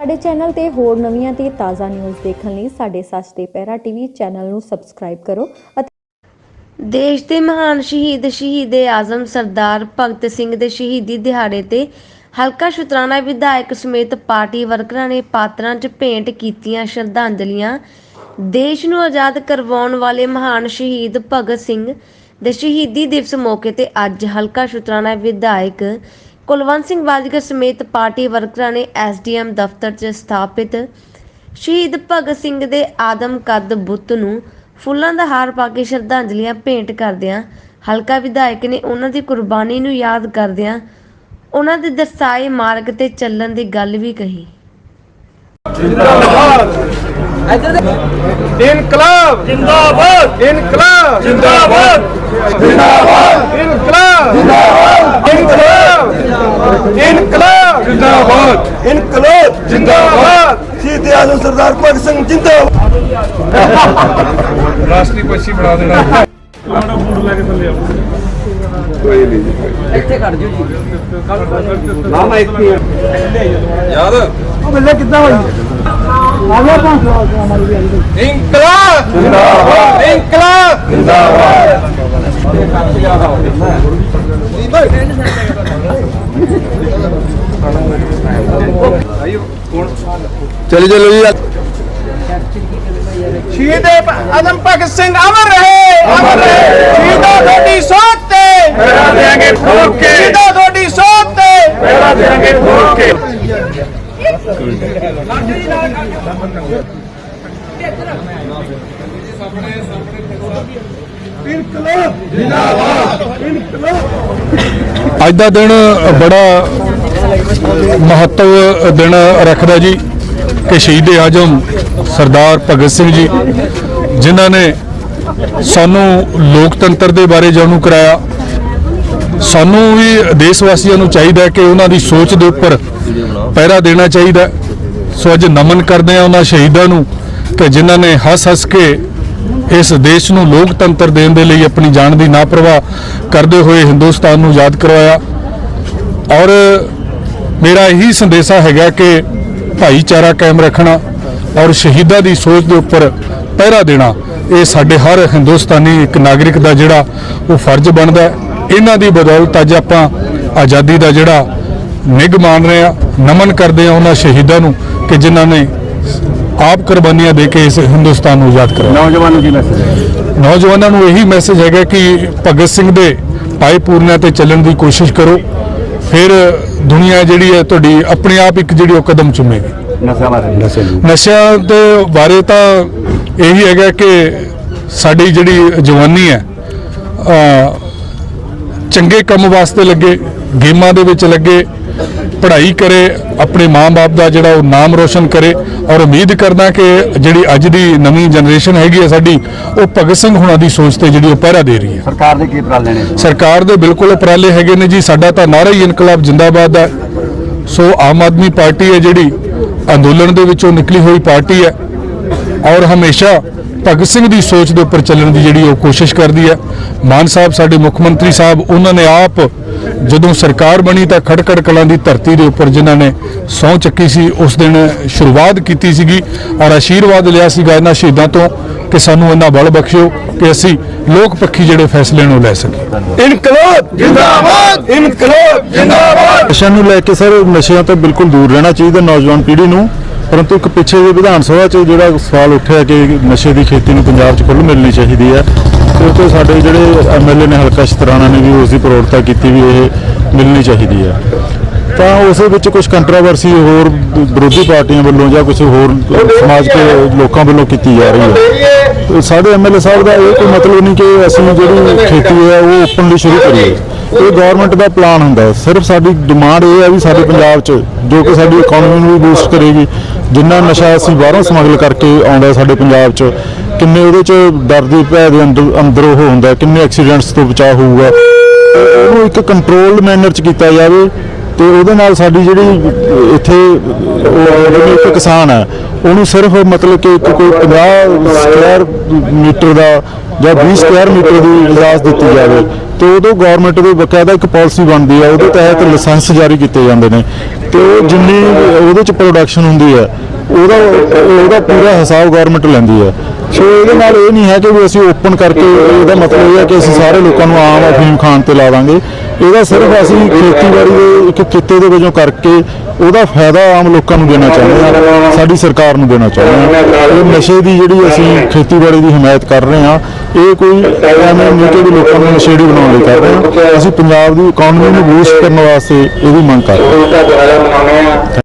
ਸਾਡੇ ਚੈਨਲ ਤੇ ਹੋਰ ਨਵੀਆਂ ਤੇ ਤਾਜ਼ਾ ਨਿਊਜ਼ ਦੇਖਣ ਲਈ ਸਾਡੇ ਸੱਚ ਤੇ ਪਹਿਰਾ ਟੀਵੀ ਚੈਨਲ ਨੂੰ ਸਬਸਕ੍ਰਾਈਬ ਕਰੋ ਅਤੇ ਦੇਸ਼ ਦੇ ਮਹਾਨ ਸ਼ਹੀਦ ਸ਼ਹੀਦੇ ਆਜ਼ਮ ਸਰਦਾਰ ਭਗਤ ਸਿੰਘ ਦੇ ਸ਼ਹੀਦੀ ਦਿਹਾੜੇ ਤੇ ਹਲਕਾ ਸ਼ੁਤਰਾਣਾ ਵਿਧਾਇਕ ਸਮੇਤ ਪਾਰਟੀ ਵਰਕਰਾਂ ਨੇ ਪਾਤਰਾਂ 'ਚ ਭੇਂਟ ਕੀਤੀਆਂ ਸ਼ਰਧਾਂਜਲੀਆਂ। ਦੇਸ਼ ਨੂੰ ਆਜ਼ਾਦ ਕਰਵਾਉਣ ਵਾਲੇ ਮਹਾਨ ਸ਼ਹੀਦ ਭਗਤ ਸਿੰਘ ਦੇ ਸ਼ਹੀਦੀ ਦਿਵਸ ਮੌਕੇ ਤੇ ਅੱਜ ਹਲਕਾ ਸ਼ੁਤਰਾਣਾ ਵਿਧਾਇਕ ਕੁਲਵੰਤ ਸਿੰਘ ਬਾਜਗਾ ਸਮੇਤ ਪਾਰਟੀ ਵਰਕਰਾਂ ਨੇ ਐਸਡੀਐਮ ਦਫ਼ਤਰ 'ਚ ਸਥਾਪਿਤ ਸ਼ਹੀਦ ਭਗਤ ਸਿੰਘ ਦੇ ਆਦਮ ਕੱਦ ਬੁੱਤ ਨੂੰ ਫੁੱਲਾਂ ਦਾ ਹਾਰ ਪਾ ਕੇ ਸ਼ਰਧਾਂਜਲੀਆਂ ਭੇਂਟ ਕਰਦਿਆਂ ਹਲਕਾ ਵਿਧਾਇਕ ਨੇ ਉਹਨਾਂ ਦੀ ਕੁਰਬਾਨੀ ਨੂੰ ਯਾਦ ਕਰਦਿਆਂ ਉਹਨਾਂ ਦੇ ਦਰਸਾਏ ਮਾਰਗ ਤੇ ਚੱਲਣ ਦੀ ਗੱਲ ਵੀ ਕਹੀ। ਇਨਕਲਾਬ। ਜਿੰਦਾਬਾਦ। ਇਨਕਲਾਬ। ਜਿੰਦਾਬਾਦ ਜਿੰਦਾਬਾਦ। ਇਨਕਲਾਬ। ਜਿੰਦਾਬਾਦ। ਇਨਕਲਾਬ। ਜਿੰਦਾਬਾਦ। ਇਨਕਲਾਬ। ਜਿੰਦਾਬਾਦ। ਸ਼ਹੀਦ ਆਜ਼ਮ ਸਰਦਾਰ ਭਗਤ ਸਿੰਘ ਜਿੰਦਾਬਾਦ। ਰਾਸ਼ਟਰੀ ਪਛੀ ਬਣਾ ਦੇਣਾ। ਕੋਈ ਨਹੀਂ। ਇੱਥੇ ਖੜ ਜਿਓ ਜੀ। ਮਾਮਾ ਇੱਥੇ ਯਾਦ ਉਹ ਬੱਲੇ ਕਿੱਦਾਂ ਹੋਈ? ਇਨਕਲਾਬ। ਜਿੰਦਾਬਾਦ। ਇਨਕਲਾਬ। ਚਲੇ ਚਲੋ ਜੀ। ਸ਼ਹੀਦ ਆਦਮ ਭਗਤ ਸਿੰਘ ਅਮਰ ਰਹੇ। ਅਮਰ ਰਹੇ। ਸ਼ਹੀਦਾਂ ਤੁਹਾਡੀ ਸੋਚ ਤੇ। ਮੇਰਾ ਦੇਾਂਗੇ ਠੋਕ ਕੇ। ਸ਼ਹੀਦਾਂ ਤੁਹਾਡੀ ਸੋਚ ਤੇ। ਮੇਰਾ ਦੇਾਂਗੇ ਠੋਕ ਕੇ। ਅੱਜ ਦਾ ਦਿਨ ਬੜਾ ਮਹੱਤਵ ਦਿਨ ਰੱਖਦਾ ਜੀ। ਕਿ ਸ਼ਹੀਦ ਆਜਮ ਸਰਦਾਰ ਭਗਤ ਸਿੰਘ ਜੀ, ਜਿਨ੍ਹਾਂ ਨੇ ਸਾਨੂੰ ਲੋਕਤੰਤਰ ਦੇ ਬਾਰੇ ਜਾਣੂ ਕਰਾਇਆ। ਸਾਨੂੰ ਵੀ ਦੇਸ਼ ਵਾਸੀਆਂ ਨੂੰ ਚਾਹੀਦਾ ਹੈ ਕਿ ਉਹਨਾਂ ਦੀ ਸੋਚ ਦੇ ਉੱਪਰ ਪਹਿਰਾ ਦੇਣਾ ਚਾਹੀਦਾ ਸੋ ਅੱਜ ਨਮਨ ਕਰਦੇ ਆ ਉਹਨਾਂ ਸ਼ਹੀਦਾਂ ਨੂੰ ਕਿ ਜਿਨ੍ਹਾਂ ਨੇ ਹੱਸ ਹੱਸ ਕੇ ਇਸ ਦੇਸ਼ ਨੂੰ ਲੋਕਤੰਤਰ ਦੇਣ ਦੇ ਲਈ ਆਪਣੀ ਜਾਨ ਦੀ ਨਾਪਰਵਾਹ ਕਰਦੇ ਹੋਏ ਹਿੰਦੁਸਤਾਨ ਨੂੰ ਯਾਦ ਕਰਵਾਇਆ। ਔਰ ਮੇਰਾ ਇਹੀ ਸੰਦੇਸ਼ਾ ਹੈਗਾ ਕਿ ਭਾਈਚਾਰਾ ਕਾਇਮ ਰੱਖਣਾ ਔਰ ਸ਼ਹੀਦਾਂ ਦੀ ਸੋਚ ਦੇ ਉੱਪਰ ਪਹਿਰਾ ਦੇਣਾ ਇਹ ਸਾਡੇ ਹਰ ਹਿੰਦੁਸਤਾਨੀ ਇੱਕ ਨਾਗਰਿਕ ਦਾ ਜਿਹੜਾ ਉਹ ਫਰਜ਼ ਬਣਦਾ ਹੈ। ਇਹਨਾਂ ਦੀ ਬਦੌਲਤ ਅੱਜ ਆਪਾਂ ਆਜ਼ਾਦੀ ਦਾ ਜਿਹੜਾ ਨਿੱਘ ਮਾਣ ਰਹੇ ਆ ਨਮਨ ਕਰਦੇ ਆ ਉਹਨਾਂ ਸ਼ਹੀਦਾਂ ਨੂੰ ਕਿ ਜਿਨ੍ਹਾਂ ਨੇ ਆਪ ਕੁਰਬਾਨੀਆਂ ਦੇ ਕੇ ਇਸ ਹਿੰਦੁਸਤਾਨ ਨੂੰ ਆਜ਼ਾਦ ਕਰਵਾਇਆ ਨੌਜਵਾਨ ਨੂੰ ਕੀ ਮੈਸੇਜ ਹੈ? ਨੌਜਵਾਨਾਂ ਨੂੰ ਇਹੀ ਮੈਸੇਜ ਹੈਗਾ ਕਿ ਭਗਤ ਸਿੰਘ ਦੇ ਪਾਏ ਪੂਰਨਿਆਂ ਤੇ ਚੱਲਣ ਦੀ ਕੋਸ਼ਿਸ਼ ਕਰੋ। ਫਿਰ ਦੁਨੀਆ ਜਿਹੜੀ ਹੈ ਤੁਹਾਡੀ ਆਪਣੇ ਆਪ ਇੱਕ ਜਿਹੜੀ ਉਹ ਕਦਮ ਚੁੰਮੇਗੀ। ਨਸ਼ਿਆਂ ਦੇ। ਬਾਰੇ ਤਾਂ ਇਹੀ ਹੈਗਾ ਕਿ ਸਾਡੀ ਜਿਹੜੀ ਜਵਾਨੀ ਹੈ ਚੰਗੇ ਕੰਮ ਵਾਸਤੇ ਲੱਗੇ ਗੇਮਾਂ ਦੇ ਵਿੱਚ ਲੱਗੇ ਪੜ੍ਹਾਈ ਕਰੇ ਆਪਣੇ ਮਾਂ-ਬਾਪ ਦਾ ਜਿਹੜਾ ਉਹ ਨਾਮ ਰੋਸ਼ਨ ਕਰੇ ਔਰ ਉਮੀਦ ਕਰਦਾ ਕਿ ਜਿਹੜੀ ਅੱਜ ਦੀ ਨਵੀਂ ਜਨਰੇਸ਼ਨ ਹੈਗੀ ਹੈ ਸਾਡੀ ਉਹ ਭਗਤ ਸਿੰਘ ਹੁਣਾਂ ਦੀ ਸੋਚ ਤੇ ਜਿਹੜੀ ਉਹ ਪਹਿਰਾ ਦੇ ਰਹੀ ਹੈ। ਸਰਕਾਰ ਦੇ ਕੀ ਉਪਰਾਲੇ ਨੇ? ਸਰਕਾਰ ਦੇ ਬਿਲਕੁਲ ਉਪਰਾਲੇ ਹੈਗੇ ਨੇ ਜੀ ਸਾਡਾ ਤਾਂ ਨਾਰਾ ਹੀ ਇਨਕਲਾਬ ਜਿੰਦਾਬਾਦ ਹੈ। ਸੋ ਆਮ ਆਦਮੀ ਪਾਰਟੀ ਹੈ ਜਿਹੜੀ ਅੰਦੋਲਨ ਦੇ ਵਿੱਚੋਂ ਨਿਕਲੀ ਹੋਈ ਪਾਰਟੀ ਹੈ ਔਰ ਹਮੇਸ਼ਾ ਭਗਤ ਸਿੰਘ ਦੀ ਸੋਚ ਦੇ ਉੱਪਰ ਚੱਲਣ ਦੀ ਜਿਹੜੀ ਉਹ ਕੋਸ਼ਿਸ਼ ਕਰਦੀ ਹੈ। ਮਾਨ ਸਾਹਿਬ ਸਾਡੇ ਮੁੱਖ ਮੰਤਰੀ ਸਾਹਿਬ ਉਹਨਾਂ ਨੇ ਆਪ ਜਦੋਂ ਸਰਕਾਰ ਬਣੀ ਤਾਂ ਖੜਕੜ ਕਲਾਂ ਦੀ ਧਰਤੀ ਦੇ ਉੱਪਰ ਜਿਨ੍ਹਾਂ ਨੇ ਸਹੁੰ ਚੱਕੀ ਸੀ ਉਸ ਦਿਨ ਸ਼ੁਰੂਆਤ ਕੀਤੀ ਸੀਗੀ ਔਰ ਆਸ਼ੀਰਵਾਦ ਲਿਆ ਸੀਗਾ ਇਹਨਾਂ ਸ਼ਹੀਦਾਂ ਤੋਂ ਕਿ ਸਾਨੂੰ ਇਹਨਾਂ ਬਲ ਬਖਸ਼ਿਓ ਕਿ ਅਸੀਂ ਲੋਕ ਪੱਖੀ ਜਿਹੜੇ ਫੈਸਲੇ ਨੂੰ ਲੈ ਸਕੀਏ। ਇਨਕਲਾਬ ਜਿੰਦਾਬਾਦ! ਇਨਕਲਾਬ ਜਿੰਦਾਬਾਦ! ਨਸ਼ਿਆਂ ਨੂੰ ਲੈ ਕੇ ਸਰ ਨਸ਼ਿਆਂ ਤੋਂ ਬਿਲਕੁਲ ਦੂਰ ਰਹਿਣਾ ਚਾਹੀਦਾ ਨੌਜਵਾਨ ਪੀੜ੍ਹੀ ਨੂੰ ਪਰੰਤੂ ਇੱਕ ਪਿੱਛੇ ਜੇ ਵਿਧਾਨ ਸਭਾ 'ਚ ਜਿਹੜਾ ਸਵਾਲ ਉੱਠਿਆ ਕਿ ਨਸ਼ੇ ਦੀ ਖੇਤੀ ਨੂੰ ਪੰਜਾਬ 'ਚ ਖੁੱਲ੍ਹ ਮਿਲਣੀ ਚਾਹੀਦੀ ਹੈ ਤੇ ਉਹ 'ਤੇ ਸਾਡੇ ਜਿਹੜੇ ਐਮਐਲਏ ਨੇ ਹਲਕਾ ਸ਼ਤਰਾਣਾ ਨੇ ਵੀ ਉਸ ਦੀ ਪ੍ਰੋੜਤਾ ਕੀਤੀ ਵੀ ਇਹ ਮਿਲਣੀ ਚਾਹੀਦੀ ਹੈ। ਤਾਂ ਉਸ ਵਿੱਚ ਕੁਝ ਕੰਟਰੋਵਰਸੀ ਹੋਰ ਵਿਰੋਧੀ ਪਾਰਟੀਆਂ ਵੱਲੋਂ ਜਾਂ ਕੁਝ ਹੋਰ ਸਮਾਜ ਦੇ ਲੋਕਾਂ ਵੱਲੋਂ ਕੀਤੀ ਜਾ ਰਹੀ ਹੈ। ਤੇ ਸਾਡੇ ਐਮਐਲਏ ਸਾਹਿਬ ਦਾ ਇਹ ਕੋਈ ਮਤਲਬ ਨਹੀਂ ਕਿ ਅਸੀਂ ਜਿਹੜੀ ਖੇਤੀ ਹੈ ਉਹ ਓਪਨਲੀ ਸ਼ੁਰੂ ਕਰੀਏ। ਇਹ ਗਵਰਨਮੈਂਟ ਦਾ ਪਲਾਨ ਹੁੰਦਾ ਸਿਰਫ ਸਾਡੀ ਡਿਮਾਂਡ ਇਹ ਹੈ ਵੀ ਸਾਡੇ ਪੰਜਾਬ 'ਚ ਜੋ ਕਿ ਸਾਡੀ ਇਕਨੋਮੀ ਨੂੰ ਵੀ ਬੂਸਟ ਕਰੇਗੀ। ਜਿੰਨਾ ਨਸ਼ਾ ਅਸੀਂ ਬਾਹਰੋਂ ਸਮਗਲ ਕਰਕੇ ਆਉਂਦਾ ਸਾਡੇ ਪੰਜਾਬ 'ਚ ਕਿੰਨੇ ਉਹਦੇ 'ਚ ਡਰ ਦੀ ਭੈ ਦੇ ਅੰਦਰ ਅੰਦਰ ਉਹ ਹੁੰਦਾ ਕਿੰਨੇ ਐਕਸੀਡੈਂਟਸ ਤੋਂ ਬਚਾਅ ਹੋਊਗਾ। ਉਹਨੂੰ ਇੱਕ ਕੰਟਰੋਲ ਮੈਨਰ 'ਚ ਕੀਤਾ ਜਾਵੇ ਤੇ ਉਹਦੇ ਨਾਲ ਸਾਡੀ ਜਿਹੜੀ ਇੱਥੇ ਉਹ ਇੱਕ ਕਿਸਾਨ ਹੈ, ਉਹਨੂੰ ਸਿਰਫ ਮਤਲਬ ਕਿ ਇੱਕ ਕੋਈ 50 ਸਕੁਅਰ ਮੀਟਰ ਦਾ ਜਾਂ 20 ਸਕੁਅਰ ਮੀਟਰ ਦੀ ਇਜਾਜ਼ਤ ਦਿੱਤੀ ਜਾਵੇ ਤੇ ਉਦੋਂ ਗਵਰਨਮੈਂਟ ਦੇ ਬਕਾਇਦਾ ਇੱਕ ਪਾਲਿਸੀ ਬਣਦੀ ਹੈ, ਉਹਦੇ ਤਹਿਤ ਲਾਇਸੈਂਸ ਜਾਰੀ ਕੀਤੇ ਜਾਂਦੇ ਨੇ। ਤੇ ਉਹ ਜਿੰਨੀ ਉਹਦੇ ਚ ਪ੍ਰੋਡਕਸ਼ਨ ਹੁੰਦੀ ਹੈ, ਉਹਦਾ ਉਹਦਾ ਪੂਰਾ ਹਿਸਾਬ ਗਵਰਨਮੈਂਟ ਲੈਂਦੀ ਹੈ। ਸੋ ਇਹਦੇ ਨਾਲ ਇਹ ਨਹੀਂ ਹੈ ਕਿ ਵੀ ਅਸੀਂ ਓਪਨ ਕਰਕੇ ਇਹਦਾ ਮਤਲਬ ਇਹ ਹੈ ਕਿ ਅਸੀਂ ਸਾਰੇ ਲੋਕਾਂ ਨੂੰ ਆਮ ਅਫੀਮ ਖਾਣ ਤੇ ਲਾ ਦਾਂਗੇ। ਇਹਦਾ ਸਿਰਫ ਅਸੀਂ ਖੇਤੀਬਾੜੀ ਦੇ ਇੱਕ ਕਿੱਤੇ ਦੇ ਵਜੋਂ ਕਰਕੇ ਉਹਦਾ ਫਾਇਦਾ ਆਮ ਲੋਕਾਂ ਨੂੰ ਦੇਣਾ ਚਾਹੁੰਦੇ ਹਾਂ, ਸਾਡੀ ਸਰਕਾਰ ਨੂੰ ਦੇਣਾ ਚਾਹੁੰਦੇ ਹਾਂ। ਇਹ ਨਸ਼ੇ ਦੀ ਜਿਹੜੀ ਅਸੀਂ ਖੇਤੀਬਾੜੀ ਦੀ ਹਮਾਇਤ ਕਰ ਰਹੇ ਹਾਂ, ਇਹ ਕੋਈ ਐਵੇਂ ਨਹੀਂ ਕਿ ਲੋਕਾਂ ਨੂੰ ਨਸ਼ੇੜੀ ਬਣਾਉਣ ਲਈ ਕਰ ਰਹੇ ਹਾਂ। ਅਸੀਂ ਪੰਜਾਬ ਦੀ ਇਕਨੋਮੀ ਨੂੰ ਬੂਸਟ ਕਰਨ ਵਾਸਤੇ ਇਹਦੀ ਮੰਗ ਕਰ ਰਹੇ ਹਾਂ।